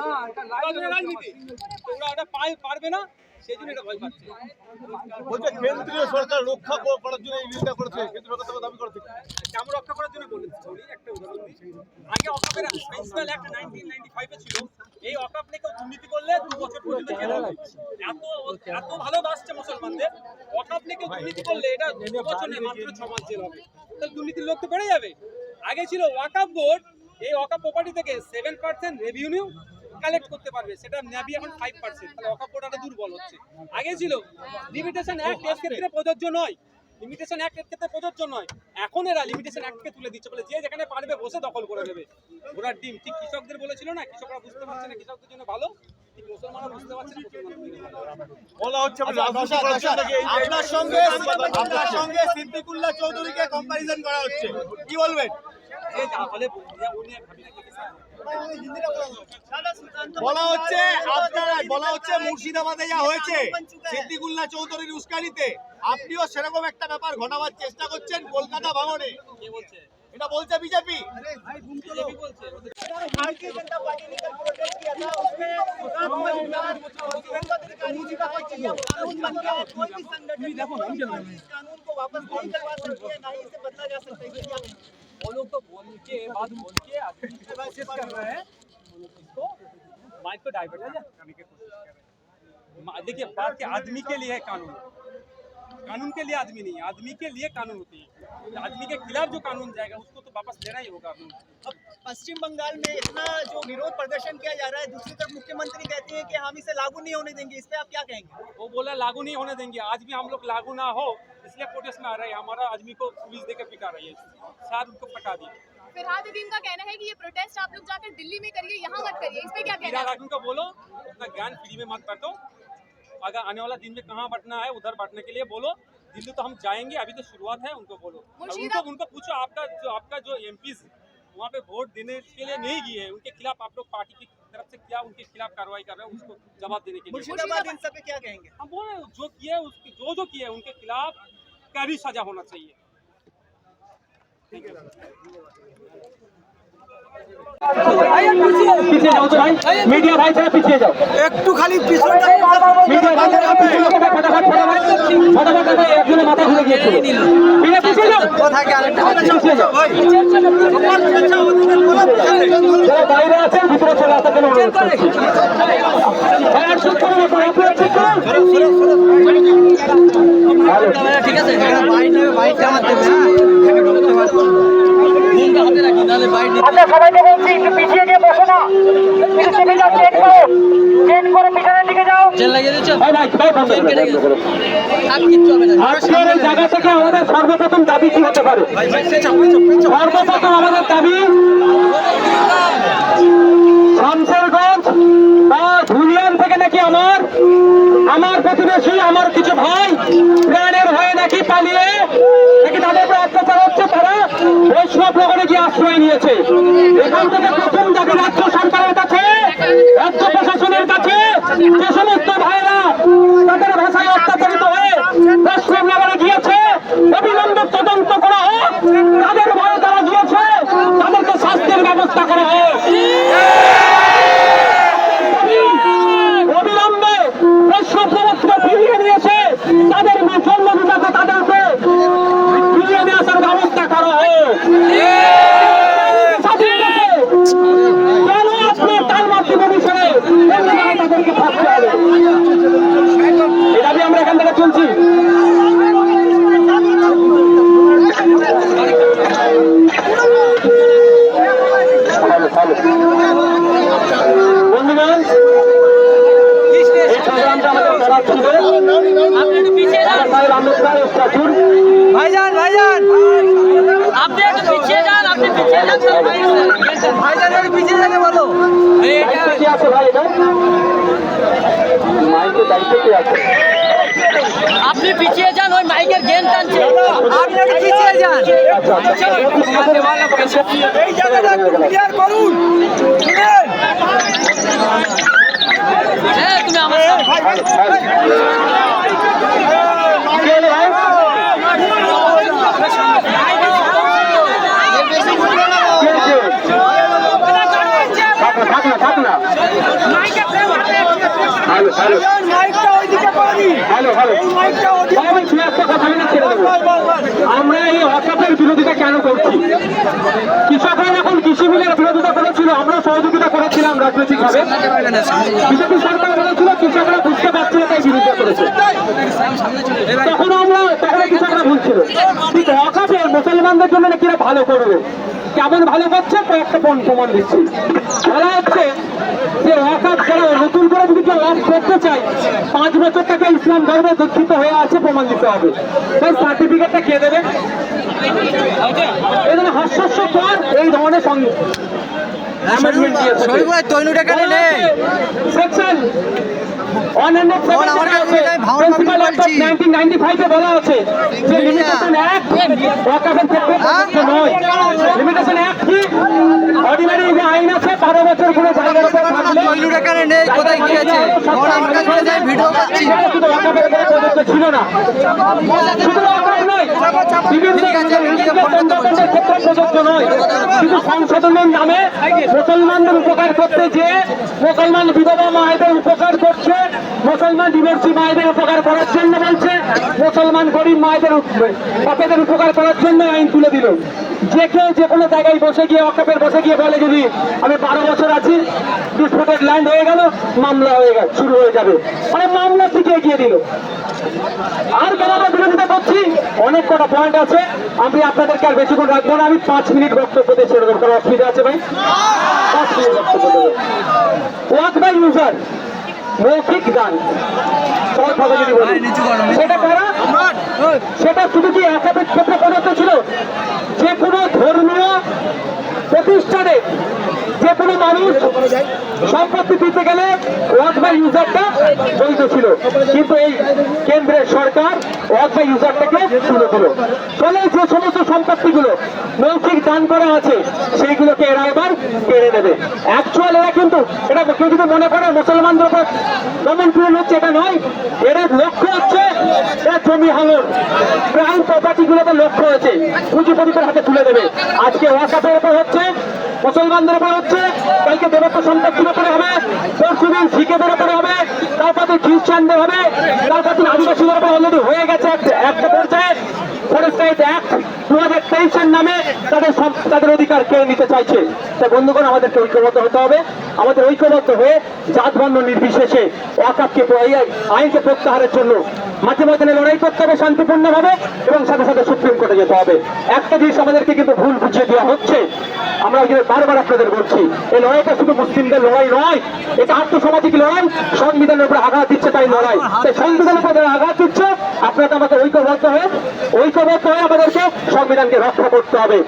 ওরা রাজনীতি। ওরা ওটা পায়- পারবে না সেই জন্য এটা ভয় পাচ্ছে। বলছে কেন্দ্রীয় সরকার রক্ষা করার জন্য এই বিলটা করেছে কেন্দ্র সরকার দাবি করেছে। কেমন রক্ষা করার জন্য বলেছি একটা উদাহরণ দিই। আগে অকাপের প্রিন্সিপাল অ্যাক্ট নাইনটিন নাইনটি ফাইভে ছিল। এই অকাপ নিয়ে কেউ দুর্নীতি করলে দু বছর পর্যন্ত জেল এত এত ভালোবাসছে মুসলমানদের। অকাপ নিয়ে কেউ দুর্নীতি করলে এটা দু বছর মাত্র ছ মাস জেল হবে। তাহলে দুর্নীতির লোক তো বেড়ে যাবে। আগে ছিল ওয়াকাপ বোর্ড এই ওয়াকাপ প্রপার্টি থেকে সেভেন পার্সেন্ট রেভিনিউ কালেক্ট করতে পারবে সেটা ন্যাবি এখন ফাইভ পার্সেন্ট তাহলে দুর্বল হচ্ছে। আগে ছিল লিমিটেশন অ্যাক্ট এর ক্ষেত্রে প্রযোজ্য নয় লিমিটেশন অ্যাক্ট এর ক্ষেত্রে প্রযোজ্য নয় এখন এরা লিমিটেশন অ্যাক্টকে তুলে দিচ্ছে বলে যে যেখানে পারবে বসে দখল করে নেবে। ঘোড়ার ডিম ঠিক কৃষকদের বলেছিল না? কৃষকরা বুঝতে পারছে না কৃষকদের জন্য ভালো আপনার সঙ্গে আপনার সঙ্গে সিদ্দিকুল্লাহ চৌধুরীকে কম্পারিজন করা হচ্ছে। কি বলবেন? বলে বলে, উনি আর ভাবি না কি কিছু। বলা হচ্ছে আপনারা বলা হচ্ছে মুর্শিদাবাদে যা হয়েছে সিদ্দিকুল্লাহ চৌধুরীর উস্কানিতে আপনিও সেরকম একটা ব্যাপার ঘটাবার চেষ্টা করছেন কলকাতা ভাঙনে কে বলছে এটা বলছে বিজেপি বিজেপি বলছে भारतीय जनता पार्टी ने कल प्रोटेस्ट किया था उसमें कोई भी संगठन इस कानून को वापस नहीं करवा सकती है ना ही इसे बदला जा सकता है क्या कहेंगे? वो लोग तो बोल के बात बोल के आदमी कोशिश कर रहे हैं। इसको माइक को डाइवर्ट करने की कोशिश कर रहे हैं देखिए बात के आदमी के लिए है कानून। कानून के लिए आदमी नहीं है। आदमी के लिए कानून होती है। तो आदमी के खिलाफ जो कानून जाएगा उसको तो वापस लेना ही होगा। अब पश्चिम बंगाल में इतना जो विरोध प्रदर्शन किया जा रहा है दूसरी तरफ़ मुख्यमंत्री कहते हैं कि हम इसे लागू नहीं होने देंगे। इस पे आप क्या कहेंगे? वो बोला लागू नहीं होने देंगे। आज भी हम लोग लागू ना हो इसलिए प्रोटेस्ट में आ रहे हैं। हमारा आदमी को पुलिस देकर पिटा रही है। साथ उनको पटा दिया। फिरहाद का कहना है कि ये प्रोटेस्ट आप लोग जाकर दिल्ली में करिए यहाँ मत करिए। इस पे क्या कहना है? को बोलो अपना ज्ञान फ्री में मत बांटो। अगर आने वाला दिन में कहाँ बंटना है उधर बांटने के लिए बोलो। दिल्ली तो हम जाएँगे अभी तो शुरुआत है उनको बोलो। उनको उनको पूछो आपका जो आपका जो एम वहाँ पे वोट देने के लिए नहीं गए हैं उनके खिलाफ आप लोग पार्टी की तरफ़ से क्या उनके खिलाफ कार्रवाई कर रहे हैं उसको जवाब देने के लिए मुर्शिदाबाद इन सब पे क्या कहेंगे? हम बोल रहे हैं जो किए उसके जो जो किए उनके खिलाफ कड़ी सजा होना चाहिए पीछे जाओ तो भाई मीडिया भाई थोड़ा पीछे जाओ একটু খালি পিছনটা मीडिया भाई थोड़ा पीछे जाओ फटाफट फटाफट फटाफट भाई একজনের মাথা ঘুরে গিয়েছিল मीडिया पीछे जाओ पीछे যাও যারা বাইরে আছেন ভিতরে চলে আসার জন্য অনুরোধ করছি ভাই একটু করুন আপনারা আপনারা ঠিক করুন ভালো ঠিক আছে বাইকটা আমার দেবে ফোনটা হাতে রাখি নাহলে বাইক আচ্ছা সবাইকে বলছি একটু পিছিয়ে গিয়ে বসো না। পিছিয়ে যাও ট্রেন করো। ট্রেন করে পিছনের দিকে যাও। চেন লাগিয়ে দিচ্ছ? ভাই ভাই ভাই বন্ধ কেটে গেছে। আর কিচ্ছু হবে না। আজকের এই জায়গা থেকে আমাদের সর্বপ্রথম দাবি কি হতে পারে? সর্বপ্রথম আমাদের দাবি শামসেরগঞ্জ বা ধুলিয়ান থেকে নাকি আমার? আমার প্রতিবেশী, আমার কিছু ভাই প্রাণের হয়ে নাকি পালিয়ে নাকি তাদের উপরে অত্যাচার হচ্ছে, তারা বৈষ্ণব নগরে গিয়ে আশ্রয় নিয়েছে। এখান থেকে প্রথম দাবি রাজ্য সরকারের কাছে, রাজ্য প্রশাসনের কাছে যে সমস্ত ভাইরা তাদের ভাষায় অত্যাচারিত হয়ে বৈষ্ণব নগরে গিয়েছে অবিলম্বে তদন্ত করা হোক তাদের ভয়ে তারা গিয়েছে তাদেরকে শাস্তির ব্যবস্থা করা হোক অবিলম্বে বৈষ্ণব সমস্ত ফিরিয়ে নিয়েছে তাদের জন্ম বিভাগে তাদেরকে ফিরিয়ে নিয়ে আসার ব্যবস্থা করা হোক স্বাধীনতাকে কেন আপনি তার মাতৃ বিষয়ে তাদেরকে থাকতে হবে এই দাবি আমরা এখান থেকে তুলছি ভালো ভালো বন্ধুগণ এই প্রোগ্রামটা আমাদের করা ছিল আপনি একটু পিছিয়ে যান বাবা সাহেব আম্বেদকর স্ট্যাচুর ভাইজান ভাইজান আপনি একটু পিছিয়ে যান আপনি পিছিয়ে যান স্যার ভাইজান একটু পিছিয়ে যাবে বলো দায়িত্ব কে আছে ভাই এটা মাইকের দায়িত্ব কে আছে আপনি পিছিয়ে যান ওই মাইকের গেন টানছে। আপনি পিছিয়ে যান। এই জায়গাটা ক্লিয়ার করুন। হ্যাঁ তুমি আমার সাথে ভালো ভালো কে হলো ভাই কে কে? থাক না থাক না থাক না হ্যালো হ্যালো মাইকটা ওইদিকে করে দিন হ্যালো হ্যালো এই মাইকটা ওদিকে আমি দু একটা কথা বলে ছেড়ে দেবো আমরা এই অকাপের বিরোধিতা কেন করছি? কৃষকরা যখন কৃষি বিলের বিরোধিতা করেছিল আমরা সহযোগিতা করেছিলাম রাজনৈতিকভাবে। বিজেপি সরকার বলেছিল কৃষকরা বুঝতে পারছিল তাই বিরোধিতা করেছে। তখন আমরা তখন কৃষকরা কিন্তু অকাপে মুসলমানদের জন্য নাকি ভালো করবে? কেমন ভালো করছে? কয়েকটা পণ প্রমাণ দিচ্ছি। বলা হচ্ছে যে ওয়াকাপ যারা নতুন করে যদি কেউ ওয়াক করতে চায় পাঁচ বছর থেকে ইসলাম ধর্মে দীক্ষিত হয়ে আছে প্রমাণ দিতে হবে। তাই সার্টিফিকেটটা কে দেবে? এই ধরনের হাস্যস্যকর এই ধরনের সঙ্গে সেকশন বল, আমার কাছে এটাই ভাঙন প্রিন্সিপাল ভাঙন বলছি। 1995 এ বলা আছে যে লিমিটেশন হ্যাঁ? প্রযোজ্য নয়। লিমিটেশন অ্যাক্ট কি? অর্ডিনারি যে আইন আছে 12 বছর নেই কোথায় ভিডিও পাচ্ছি। প্রযোজ্য ছিল না। শুধু নয় বিভিন্ন ঠিক আছে, ইংরেজ তন্ত্রতন্ত্রের ক্ষেত্রে প্রযোজ্য নয়। কিন্তু সংশোধনের নামে মুসলমানদের উপকার করতে যে মুসলমান বিধবা মায়েদের উপকার করছে, মুসলমান ডিভোর্সি মায়েদের উপকার করার জন্য বলছে, মুসলমান গরিব মায়েদের বাপেদের উপকার করার জন্য আইন তুলে দিল। যে কেউ যে কোনো জায়গায় বসে গিয়ে অকাপের বসে গিয়ে বলে, যদি আমি বারো বছর আছি ডিসপুটেড ল্যান্ড হয়ে গেল, মামলা হয়ে গেল, শুরু হয়ে যাবে। মানে মামলা থেকে এগিয়ে দিল। আর কেন বিরোধিতা করছি অনেক কটা পয়েন্ট আছে। আমি আপনাদেরকে আর বেশিক্ষণ রাখব না। আমি পাঁচ মিনিট বক্তব্য দিয়ে ছেড়ে দেবো। কারণ অসুবিধা আছে ভাই? পাঁচ মিনিট বক্তব্য দেবো। ওয়াক বাই ইউজার মৌখিক গান। সহজভাবে যদি বলি। সেটা কারা। সেটা শুধু কি একাধিক ক্ষেত্রে প্রদত্ত ছিল? যে কোনো ধর্মীয় প্রতিষ্ঠানে মানুষ সম্পত্তি দিতে গেলে ওয়াক ইউজারটা বৈধ ছিল। কিন্তু এই কেন্দ্রের সরকার ওয়াক ইউজারটাকে তুলে দিল। ফলে যে সমস্ত সম্পত্তিগুলো মৌখিক দান করা আছে, সেইগুলোকে এরা এবার কেড়ে নেবে। অ্যাকচুয়াল এরা কিন্তু, এটা কেউ যদি মনে করে মুসলমানদের উপর দমন পূরণ হচ্ছে এটা নয়। এদের লক্ষ্য হচ্ছে এরা জমি হালন প্রাইম প্রপার্টি গুলোতে লক্ষ্য হয়েছে পুঁজিপতিদের হাতে তুলে দেবে। আজকে ওয়াকাফের উপর হচ্ছে, মুসলমানদের উপর হচ্ছে কালকে দেবত্ব সম্পত্তির উপরে হবে। পরশুদিন শিখেদের উপরে হবে। তারপর খ্রিস্টানদের হবে। তারপর দিন আদিবাসীদের উপর অলরেডি হয়ে গেছে একটা- পর্যায়ে। ফরেস্ট রাইট অ্যাক্ট দু হাজার তেইশের নামে তাদের সব- তাদের অধিকার কেড়ে নিতে চাইছে? তাই বন্ধুগণ, আমাদেরকে ঐক্যবদ্ধ হতে হবে। আমাদের ঐক্যবদ্ধ হয়ে জাত বর্ণ নির্বিশেষে ওয়াকাপকে আইনকে প্রত্যাহারের জন্য মাঝে মধ্যে লড়াই করতে হবে, শান্তিপূর্ণভাবে এবং সাথে সাথে সুপ্রিম কোর্টে যেতে হবে। একটা জিনিস আমাদেরকে কিন্তু ভুল বুঝিয়ে দেওয়া হচ্ছে। আমরা বারবার আপনাদের বলছি, এই লড়াইটা শুধু মুসলিমদের লড়াই নয়, এটা আর্থসামাজিক লড়াই, সংবিধানের উপরে আঘাত দিচ্ছে তাই লড়াই। তাই সংবিধানের উপরে আঘাত দিচ্ছে আপনাকে আমাকে ঐক্যবদ্ধ হয়ে ঐক্যবদ্ধ হয়ে আমাদেরকে সংবিধানকে রক্ষা করতে হবে।